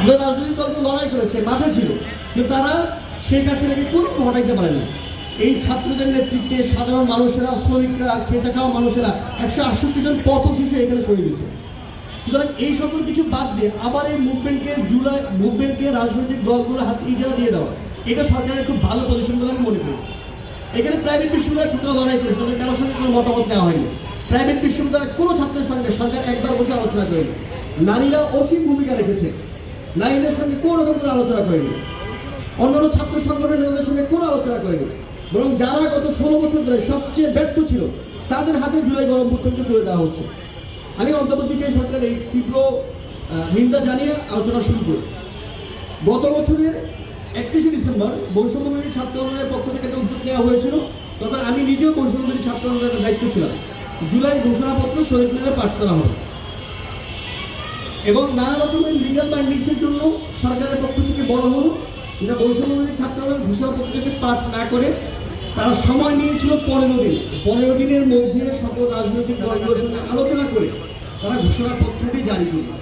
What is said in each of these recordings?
আমরা রাজনৈতিক দলগুলো লড়াই করেছে? মাঠে ছিল। কিন্তু তারা শেখ হাসিনাকে কোনো হটাইতে পারেনি এই ছাত্রদের নেতৃত্বে সাধারণ মানুষেরা, শ্রমিকরা খেটে খাওয়া মানুষেরা একশো আটষট্টি জন পথ শিশু এখানে শহীদ হয়েছে। সুতরাং এই সকল কিছু বাদ দিয়ে আবার এই মুভমেন্টকে জুলাই, মুভমেন্টকে রাজনৈতিক দলগুলো হাতে ইজারা দিয়ে দেওয়া। এটা সরকারের খুব ভালো পজিশন বলে আমি মনে করি। এখানে প্রাইভেট বিশ্ববিদ্যালয়ের ছাত্র লড়াই করেছে, তাদের কারোর সঙ্গে কোনো মতামত নেওয়া হয়নি। প্রাইভেট বিশ্ববিদ্যালয়ের কোনো ছাত্রের সঙ্গে সরকার একবার বসে আলোচনা করেনি। নারীরা অসীম ভূমিকা রেখেছে। নারীদের সঙ্গে কোনো রকম করে আলোচনা করেনি। অন্যান্য ছাত্র সংগঠনের নেতাদের সঙ্গে কোনো আলোচনা করেনি। বরং যারা গত ষোলো বছর ধরে সবচেয়ে ব্যর্থ ছিল, তাদের হাতে জুলাই গরম গণভ্যুত্থানকে তুলে দেওয়া হচ্ছে। আমি অন্তর্বর্তীকালীন সরকার এই তীব্র নিন্দা জানিয়ে আলোচনা শুরু করি। গত বছরের একত্রিশে ডিসেম্বর বৈষম্যবিরোধী ছাত্র আন্দোলনের পক্ষ থেকে একটা উদ্যোগ নেওয়া হয়েছিল, তখন আমি নিজেও বৈষম্যবিরোধী ছাত্র আন্দোলনের দায়িত্ব ছিলাম। জুলাই ঘোষণাপত্র শহীদ মিনারে পাঠ করা হবে। এবং নানা রকমের লিগাল বাইন্ডিংসের জন্য সরকারের পক্ষ থেকে বলা হলো যেটা বৈষম্যবিরোধী ছাত্র আন্দোলন ঘোষণাপত্রকে পাঠ না করে তারা সময় নিয়েছিল পনেরো দিন। পনেরো দিনের মধ্যে সকল রাজনৈতিক দলগুলোর সঙ্গে আলোচনা করে তারা ঘোষণাপত্রটি জারি করবে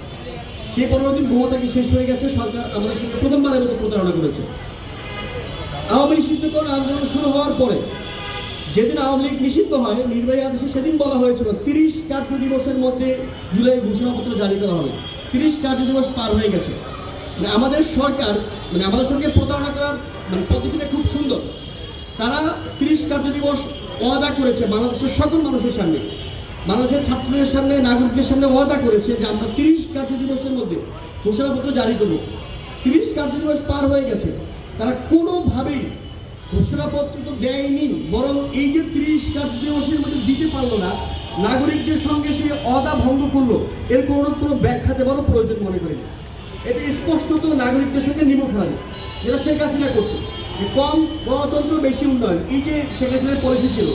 সেই পনেরো দিন ক্ষমতাকে শেষ হয়ে গেছে। সরকার আমাদের সঙ্গে প্রথমবারের মতো প্রতারণা করেছে। আওয়ামী নিষিদ্ধকরণ আন্দোলন শুরু হওয়ার পরে যেদিন আওয়ামী লীগ নিষিদ্ধ হয়, নির্বাহী আদেশে সেদিন বলা হয়েছিল, তিরিশ কার্য দিবসের মধ্যে জুলাই ঘোষণাপত্র জারি করা হবে। তিরিশ কার্য দিবস পার হয়ে গেছে। মানে আমাদের সরকার মানে আমাদের সঙ্গে প্রতারণা করার মানে পদ্ধতিটা খুব সুন্দর। তারা তিরিশ কার্য দিবস ওয়াদা করেছে বাংলাদেশের সকল মানুষের সামনে। বাংলাদেশের ছাত্রদের সামনে, নাগরিকদের সামনে ওয়াদা করেছে যে আমরা তিরিশ কার্য দিবসের মধ্যে ঘোষণাপত্র জারি করব। তিরিশ কার্য দিবস পার হয়ে গেছে। তারা কোনোভাবেই ঘোষণাপত্র তো দেয়নি, বরং এই যে তিরিশ কার্য দিবসের মধ্যে দিতে পারল না, নাগরিকদের সঙ্গে সে অদা ভঙ্গ করল, এর কোনো কোনো ব্যাখ্যা দেওয়ারও প্রয়োজন মনে করি। এটা স্পষ্টত নাগরিকদের সঙ্গে নিমখ হারানি যেটা শেখ হাসিনা করতো। কম গণতন্ত্র, বেশি উন্নয়ন, এই যে শেখ হাসিনার পলিসি ছিল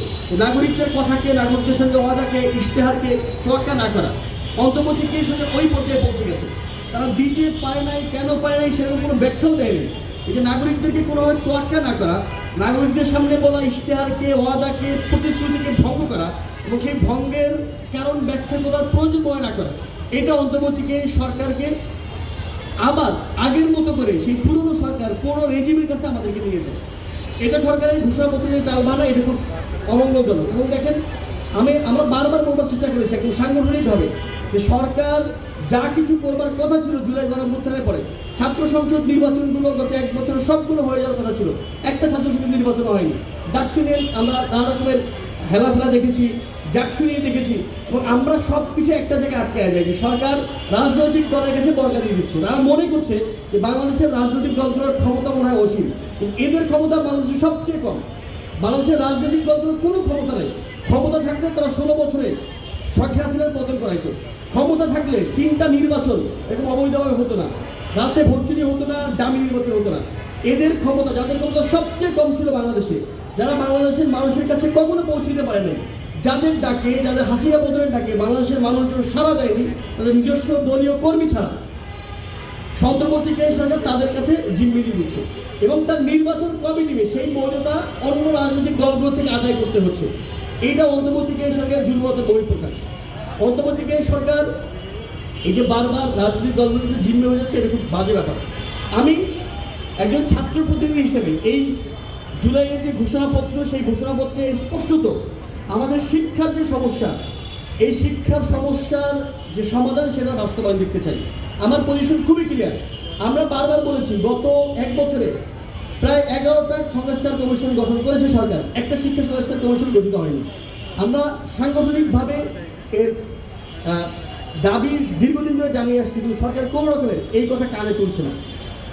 নাগরিকদের কথাকে, নাগরিকদের সঙ্গে অদাকে, ইশতেহারকে তোয়াক্কা না করা অন্তর্বর্তীকালের সঙ্গে ওই পর্যায়ে পৌঁছে গেছে। তারা দিতে পারে নাই, কেন পারে নাই, সেরকম কোনো ব্যাখ্যাও দেয়নি। এই যে নাগরিকদেরকে কোনোভাবে তোয়াক্কা না করা, নাগরিকদের সামনে বলা, ইশতেহারকে, ওয়াদাকে, প্রতিশ্রুতিকে ভঙ্গ করা এবং সেই ভঙ্গের কারণ ব্যাখ্যা করার প্রয়োজন মনে না করা, এটা অন্তর্বর্তীকে, সরকারকে আবার আগের মতো করে সেই পুরনো সরকার, পুরনো রেজিমের কাছে আমাদেরকে নিয়ে যায়। এটা সরকারের ঘোষণাপত্রের টালবানা এটা খুব অমঙ্গলজনক। এবং দেখেন, আমি, আমরা বারবার বলবার চেষ্টা করেছি একদম সাংগঠনিকভাবে যে সরকার যা কিছু করবার কথা ছিল জুলাই গণঅভ্যুত্থানের পরে, ছাত্র সংসদ নির্বাচনগুলো গত এক বছর সবগুলো হয়ে যাওয়ার কথা ছিল। একটা ছাত্র সংসদ নির্বাচন হয়নি। ডাকসু আমরা নানা রকমের হেলাফেলা দেখেছি, জাকসু দেখেছি, এবং আমরা সব কিছু একটা জায়গায় আটকে যাই সরকার রাজনৈতিক দলের কাছে বর্গা দিয়ে দিচ্ছে। তারা মনে করছে যে বাংলাদেশের রাজনৈতিক দলগুলোর ক্ষমতা মনে হয় অসীম এদের ক্ষমতা বাংলাদেশের সবচেয়ে কম। বাংলাদেশের রাজনৈতিক দলগুলোর কোনো ক্ষমতা নেই। ক্ষমতা থাকলে তারা ষোলো বছরে শেখ হাসিনার পতন করাইতো ক্ষমতা থাকলে তিনটা নির্বাচন এরকম অবৈধভাবে হতো না। রাতে ভোট চুরি হতো না, দামি নির্বাচন হতো না। এদের ক্ষমতা, যাদের ক্ষমতা সবচেয়ে কম ছিল বাংলাদেশে, যারা বাংলাদেশের মানুষের কাছে কখনো পৌঁছে দিতে পারে নাই, যাদের ডাকে, যাদের হাসিয়া বদলের ডাকে বাংলাদেশের মানুষজন সারা দেয়নি, তাদের নিজস্ব দলীয় কর্মী ছাড়া। সন্তর্বর্তীকালীন সরকার তাদের কাছে জিম্মি দিচ্ছে এবং তার নির্বাচন কবে দিবে সেই মর্যাদা অন্য রাজনৈতিক দলগুলো থেকে আদায় করতে হচ্ছে। এটা অন্তর্বর্তীকালীন সরকারের দুর্বলতার বহিঃপ্রকাশ। অন্তর্বর্তীকালীন সরকার এই যে বারবার রাজনৈতিক দলগুলোর কাছে জিম্মি হয়ে যাচ্ছে, এটা খুব বাজে ব্যাপার। আমি একজন ছাত্র প্রতিনিধি হিসেবে এই জুলাইয়ের যে ঘোষণাপত্র, সেই ঘোষণাপত্রে স্পষ্টত আমাদের শিক্ষার যে সমস্যা, এই শিক্ষার সমস্যার যে সমাধান সেটা বাস্তবায়ন দেখতে চাই। আমার পজিশন খুবই ক্লিয়ার আমরা বারবার বলেছি, গত এক বছরে প্রায় এগারোটা সংস্কার কমিশন গঠন করেছে সরকার। একটা শিক্ষা সংস্কার কমিশন গঠিত হয়নি। আমরা সাংগঠনিকভাবে এর দাবি দীর্ঘদিন ধরে জানিয়ে আসছি, কিন্তু সরকার কোনো রকমের এই কথা কানে তুলছে না।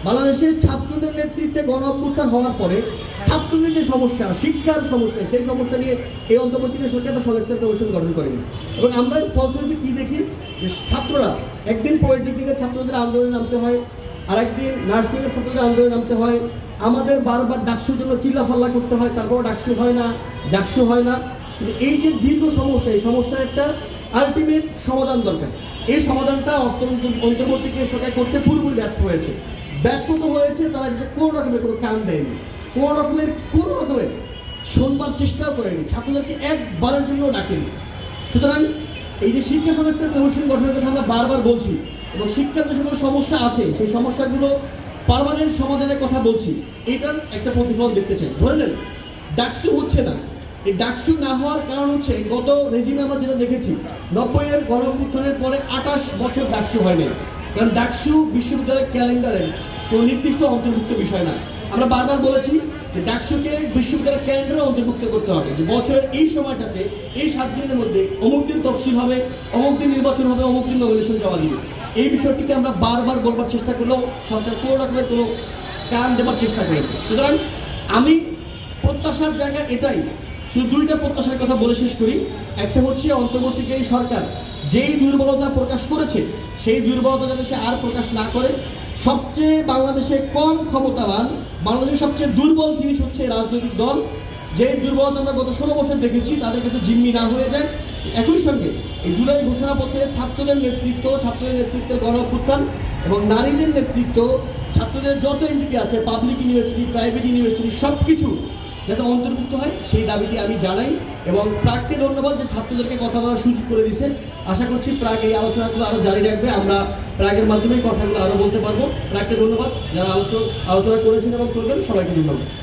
বাংলাদেশের ছাত্রদের নেতৃত্বে গণ হওয়ার পরে ছাত্রদের যে সমস্যা, শিক্ষার সমস্যা, সেই সমস্যা নিয়ে এই অন্তর্বর্তীকালীন সরকার একটা সংস্কার কমিশন গঠন করেনি। এবং আমরা ফলশ্রুতি কী দেখি? ছাত্ররা একদিন পলিটেকনিকের ছাত্রদের আন্দোলনে নামতে হয় আর একদিন নার্সিংয়ের ছাত্রদের আন্দোলনে নামতে হয়। আমাদের বারবার ডাকসুর জন্য চিল্লাফাল্লা করতে হয়, তারপরও ডাকসু হয় না, জাকসু হয় না। এই যে দীর্ঘ সমস্যা, এই সমস্যার একটা আলটিমেট সমাধান দরকার। এই সমাধানটা অন্তর্বর্তী- সরকার করতে পুরোপুরি ব্যর্থ হয়েছে। ব্যর্থ হয়েছে, তারা এটা কোনো রকমের কোনো কান দেয়নি। কোনো রকমের কোনো রকমের শোনবার চেষ্টাও করেনি। ছাত্রদেরকে একবারের জন্য ডাকেনি। সুতরাং এই যে শিক্ষা সংস্কার কমিশন গঠনের কথা আমরা বারবার বলছি এবং শিক্ষার যে সকল সমস্যা আছে, সেই সমস্যাগুলো পার্মানেন্ট সমাধানের কথা বলছি, এটার একটা প্রতিফলন দেখতে চাই। ধরে নেন, ডাকসু হচ্ছে না। এই ডাকসু না হওয়ার কারণ হচ্ছে গত রেজিমে আমরা যেটা দেখেছি, নব্বইয়ের গণপুত্থানের পরে আঠাশ বছর ডাকসু হয়নি। কারণ ডাকসু বিশ্ববিদ্যালয়ের ক্যালেন্ডারের কোনো নির্দিষ্ট অন্তর্ভুক্ত বিষয় না। আমরা বারবার বলেছি যে ডাকসুকে বিশ্ববিদ্যালয় ক্যালেন্ডারে অন্তর্ভুক্ত করতে হবে। যে বছরের এই সময়টাতে, এই সাত দিনের মধ্যে অমুক দিন তফসিল হবে, অমুক দিন নির্বাচন হবে, অমুক দিন নমিনেশন জমা দিবে। এই বিষয়টিকে আমরা বারবার বলবার চেষ্টা করলেও সরকার কোনো রকমের কোনো, কান দেবার চেষ্টা করেন। সুতরাং আমি প্রত্যাশার জায়গা এটাই, শুধু দুইটা প্রত্যাশার কথা বলে শেষ করি। একটা হচ্ছে অন্তর্বর্তীকারী সরকার যেই দুর্বলতা প্রকাশ করেছে, সেই দুর্বলতা যাতে সে আর প্রকাশ না করে সবচেয়ে বাংলাদেশে কম ক্ষমতাবান, বাংলাদেশের সবচেয়ে দুর্বল জিনিস হচ্ছে রাজনৈতিক দল। যে দুর্বলতা আমরা গত ষোলো বছর দেখেছি, তাদের কাছে জিম্মি না হয়ে যায়। একই সঙ্গে এই জুলাই ঘোষণাপত্রে ছাত্রদের নেতৃত্ব, ছাত্রদের নেতৃত্বের গণ এবং নারীদের নেতৃত্ব, ছাত্রদের যত এমপিপি আছে পাবলিক ইউনিভার্সিটি প্রাইভেট ইউনিভার্সিটি সব কিছু যাতে অন্তর্ভুক্ত হয়, সেই দাবিটি আমি জানাই এবং প্রাককে ধন্যবাদ যে ছাত্রদেরকে কথা বলার সুযোগ করে দিছে আশা করছি প্রাক এই আলোচনাগুলো আরও জারি রাখবে। আমরা প্রাগের মাধ্যমেই কথাগুলো আরও বলতে পারব। প্রাককে ধন্যবাদ। যারা আলোচনা আলোচনা করেছেন এবং করবেন, সবাইকে ধন্যবাদ।